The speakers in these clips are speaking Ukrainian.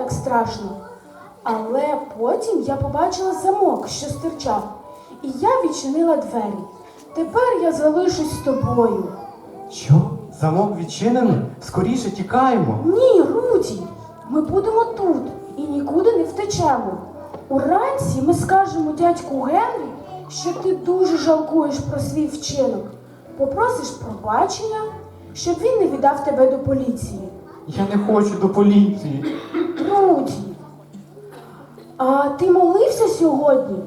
так страшно. Але потім я побачила замок, що стирчав, і я відчинила двері. Тепер я залишусь з тобою. Що? Замок відчинений? Скоріше тікаємо. Ні, Руді, ми будемо тут і нікуди не втечемо. Уранці ми скажемо дядьку Генрі, що ти дуже жалкуєш про свій вчинок. Попросиш пробачення, щоб він не віддав тебе до поліції. Я не хочу до поліції. Руді, а ти молився сьогодні?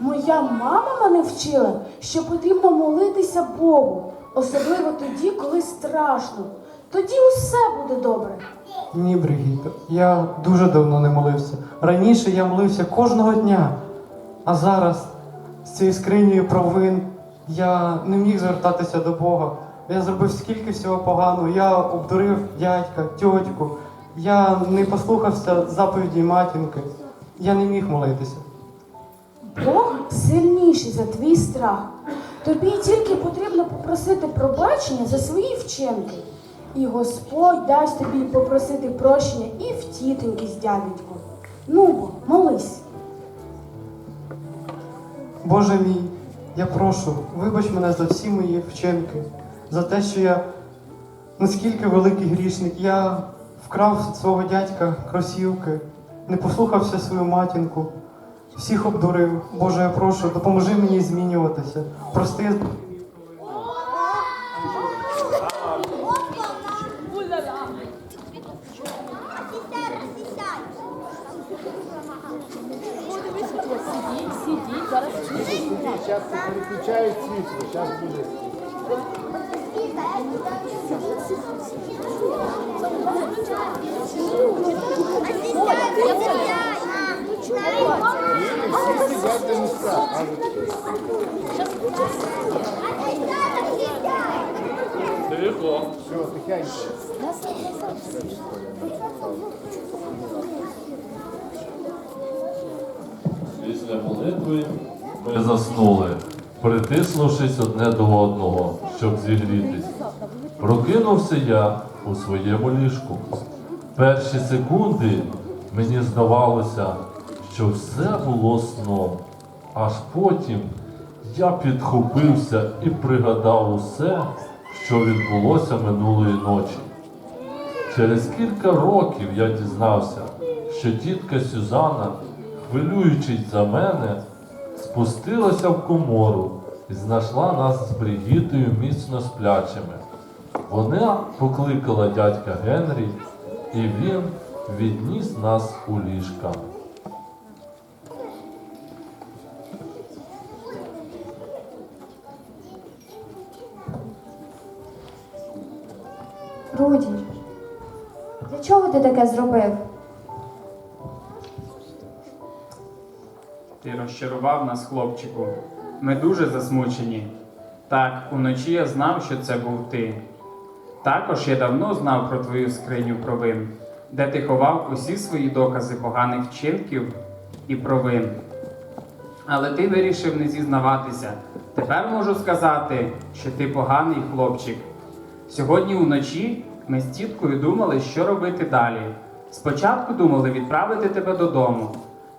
Моя мама мене вчила, що потрібно молитися Богу, особливо тоді, коли страшно. Тоді усе буде добре. Ні, Бригіто, я дуже давно не молився. Раніше я молився кожного дня. А зараз з цією скринею провин я не міг звертатися до Бога. Я зробив скільки всього поганого. Я обдурив дядька, тьотьку. Я не послухався заповіді матінки. Я не міг молитися. Бог сильніший за твій страх. Тобі тільки потрібно попросити пробачення за свої вчинки. І Господь дасть тобі попросити прощення і в тітоньки з дяденьком. Ну бо, молись. Боже мій, я прошу, вибач мене за всі мої вчинки, за те, що я наскільки великий грішник. Я вкрав свого дядька кросівки, не послухався свою матінку, всіх обдурив. Боже, я прошу, допоможи мені змінюватися. Прости. Сидіть, зараз Зараз переключають світло, зараз буде. Після молитви ми заснули, притиснувшись одне до одного, щоб зігрітись. Прокинувся я у своєму ліжку. Перші секунди мені здавалося, що все було сном. Аж потім я підхопився і пригадав усе, що відбулося минулої ночі. Через кілька років я дізнався, що тітка Сюзанна, хвилюючись за мене, спустилася в комору і знайшла нас з Бригітою міцно сплячими. Вона покликала дядька Генрі, і він відніс нас у ліжка. Руді, для чого ти таке зробив? Ти розчарував нас, хлопчику. Ми дуже засмучені. Так, уночі я знав, що це був ти. Також я давно знав про твою скриню провин, де ти ховав усі свої докази поганих вчинків і провин. Але ти вирішив не зізнаватися. Тепер можу сказати, що ти поганий хлопчик. Сьогодні вночі ми з тіткою думали, що робити далі. Спочатку думали відправити тебе додому,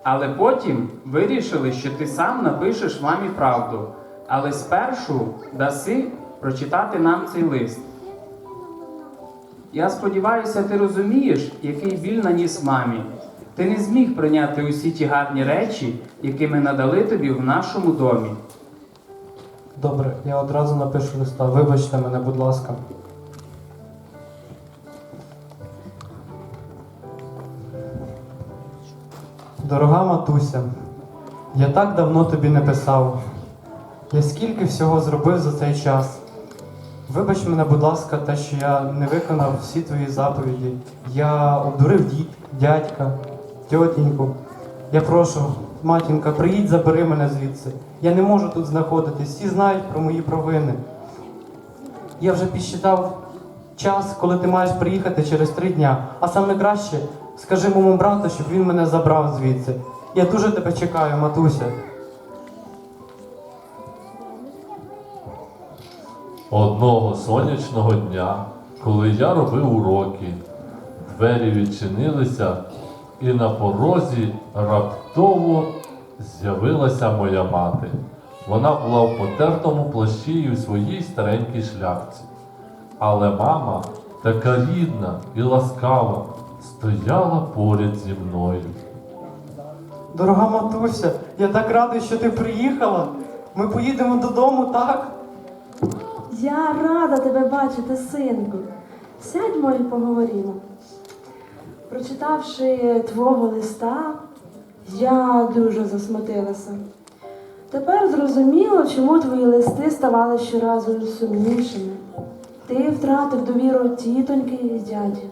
але потім вирішили, що ти сам напишеш мамі правду. Але спершу даси прочитати нам цей лист. Я сподіваюся, ти розумієш, який біль наніс мамі. Ти не зміг прийняти усі ті гарні речі, які ми надали тобі в нашому домі. Добре, я одразу напишу листа. Вибачте мене, будь ласка. Дорога матуся, я так давно тобі не писав. Я скільки всього зробив за цей час. Вибач мене, будь ласка, те, що я не виконав всі твої заповіді. Я обдурив дід, дядька, тьотіньку. Я прошу, матінка, приїдь, забери мене звідси. Я не можу тут знаходитись. Всі знають про мої провини. Я вже підсчитав час, коли ти маєш приїхати через три дня. А саме краще, скажи моєму брату, щоб він мене забрав звідси. Я дуже тебе чекаю, матуся. Одного сонячного дня, коли я робив уроки, двері відчинилися, і на порозі раптово з'явилася моя мати. Вона була в потертому плащі і у своїй старенькій шляпці. Але мама, така рідна і ласкава, стояла поряд зі мною. Дорога матуся, я так радий, що ти приїхала. Ми поїдемо додому, так? Я рада тебе бачити, синку. Сядьмо і поговоримо. Прочитавши твого листа, я дуже засмутилася. Тепер зрозуміло, чому твої листи ставали щоразу сумнішими. Ти втратив довіру тітоньки і дяді.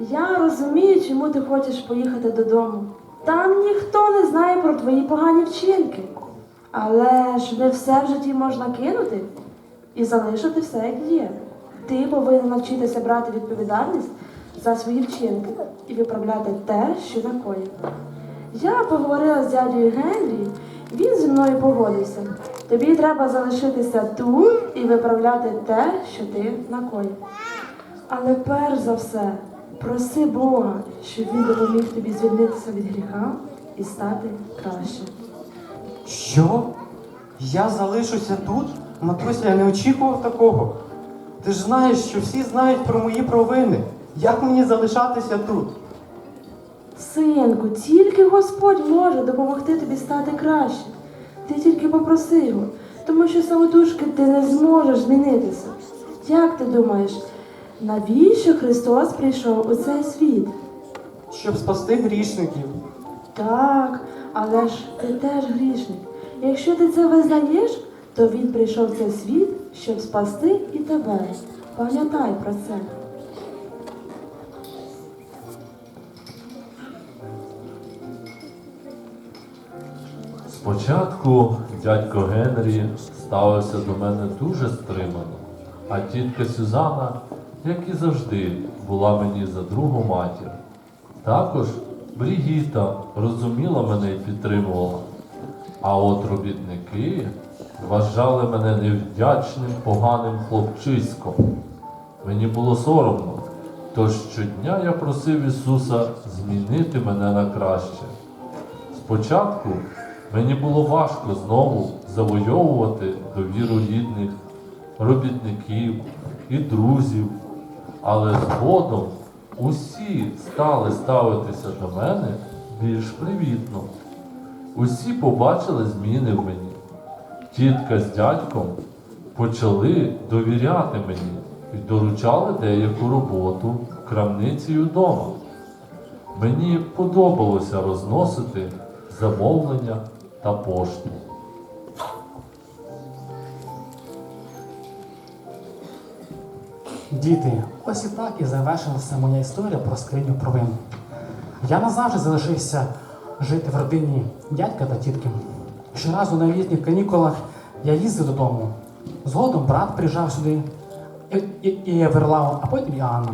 Я розумію, чому ти хочеш поїхати додому. Там ніхто не знає про твої погані вчинки. Але ж не все в житті можна кинути і залишити все як є. Ти повинен навчитися брати відповідальність за свої вчинки і виправляти те, що накоїв. Я поговорила з дядею Генрі, він зі мною погодився. Тобі треба залишитися тут і виправляти те, що ти накоїв. Але перш за все, проси Бога, щоб він допоміг тобі звільнитися від гріха і стати краще. Що? Я залишуся тут? Матуся, я не очікував такого. Ти ж знаєш, що всі знають про мої провини. Як мені залишатися тут? Синку, тільки Господь може допомогти тобі стати краще. Ти тільки попроси його, тому що самотужки ти не зможеш змінитися. Як ти думаєш, навіщо Христос прийшов у цей світ? Щоб спасти грішників. Так, але ж ти теж грішник. Якщо ти це визнаєш, то він прийшов в цей світ, щоб спасти і тебе. Пам'ятай про це. Спочатку дядько Генрі ставився до мене дуже стримано, а тітка Сюзана, як і завжди, була мені за другу матір. Також Брігіта розуміла мене і підтримувала. А от робітники вважали мене невдячним, поганим хлопчиськом. Мені було соромно, тож щодня я просив Ісуса змінити мене на краще. Спочатку мені було важко знову завойовувати довіру рідних, робітників і друзів, але згодом усі стали ставитися до мене більш привітно. Усі побачили зміни в мені. Тітка з дядьком почали довіряти мені і доручали деяку роботу в крамниці й удома. Мені подобалося розносити замовлення та пошту. Діти, ось і так і завершилася моя історія про скриню провин. Я назавжди залишився жити в родині дядька та тітки. Щоразу на літніх канікулах я їздив додому. Згодом брат приїжджав сюди і, і, і Верлау, а потім і Анна.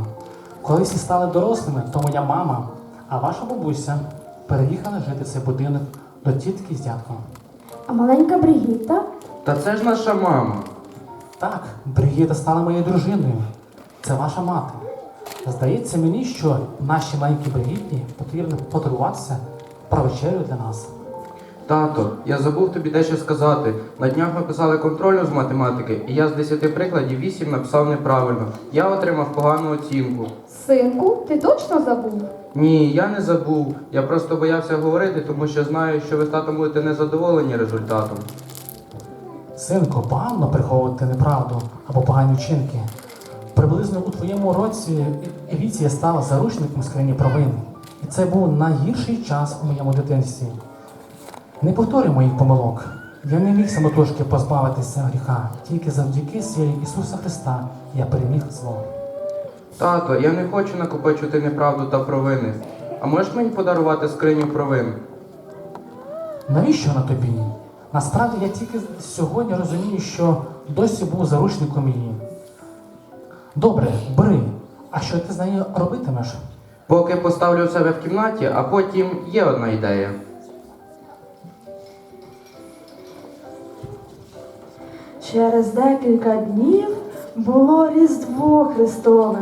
Коли всі стали дорослими, то моя мама, а ваша бабуся переїхали жити в цей будинок до тітки з дядьком. А маленька Бригітта? Та це ж наша мама. Так, Бригіта стала моєю дружиною. Це ваша мати. Здається мені, що нашій маленькій Бригітті потрібно потурбуватися про вечерю для нас. Тато, я забув тобі дещо сказати. На днях ми писали контрольну з математики, і я з 10 прикладів 8 написав неправильно. Я отримав погану оцінку. Синку, ти точно забув? Ні, я не забув. Я просто боявся говорити, тому що знаю, що ви з татом будете незадоволені результатом. Синку, погано приховувати неправду або погані вчинки. Приблизно у твоєму році віці я стала заручником скрині провини. І це був найгірший час у моєму дитинстві. Не повторюй моїх помилок. Я не міг самотужки позбавитися гріха. Тільки завдяки силі Ісуса Христа я переміг зло. Тато, я не хочу накопичувати неправду та провини. А можеш мені подарувати скриню провин? Навіщо вона тобі? Насправді я тільки сьогодні розумію, що досі був заручником її. Добре, бери. А що ти з нею робитимеш? Поки поставлю себе в кімнаті, а потім є одна ідея. Через декілька днів було Різдво Христове.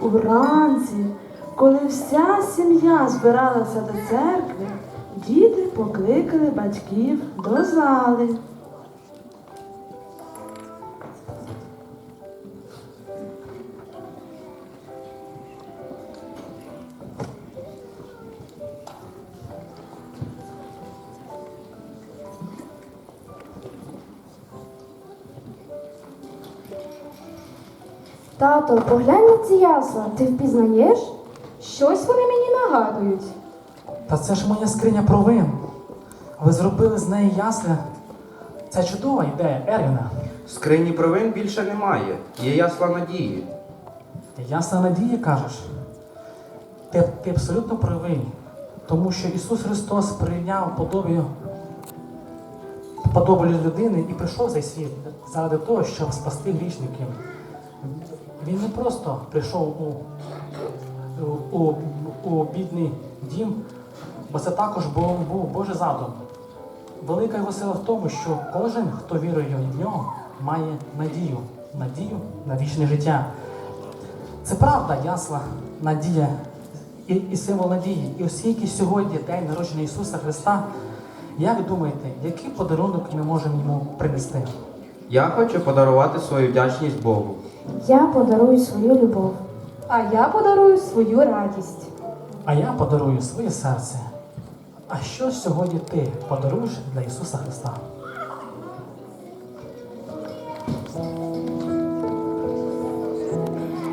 Уранці Коли вся сім'я збиралася до церкви, діти покликали батьків до зали. Тато, поглянь на ці ясла, ти впізнаєш? Щось вони мені нагадують. Та це ж моя скриня провин. Ви зробили з неї ясля. Це чудова ідея, Ервіна. Скрині провин більше немає. Є ясла надії. Ясна надія кажеш. Ти, ти абсолютно правий, тому що Ісус Христос прийняв подобію, подобу людини і прийшов цей світ заради того, щоб спасти грішників. Він не просто прийшов у, у, у, бідний дім, бо це також був, був Божий задум. Велика його сила в тому, що кожен, хто вірує в нього, має надію, надію на вічне життя. Це правда, ясла, надія і, і символ надії. І оскільки сьогодні день народження Ісуса Христа, як думаєте, який подарунок ми можемо йому принести? Я хочу подарувати свою вдячність Богу. Я подарую свою любов. А я подарую свою радість. А я подарую своє серце. А що сьогодні ти подаруєш для Ісуса Христа?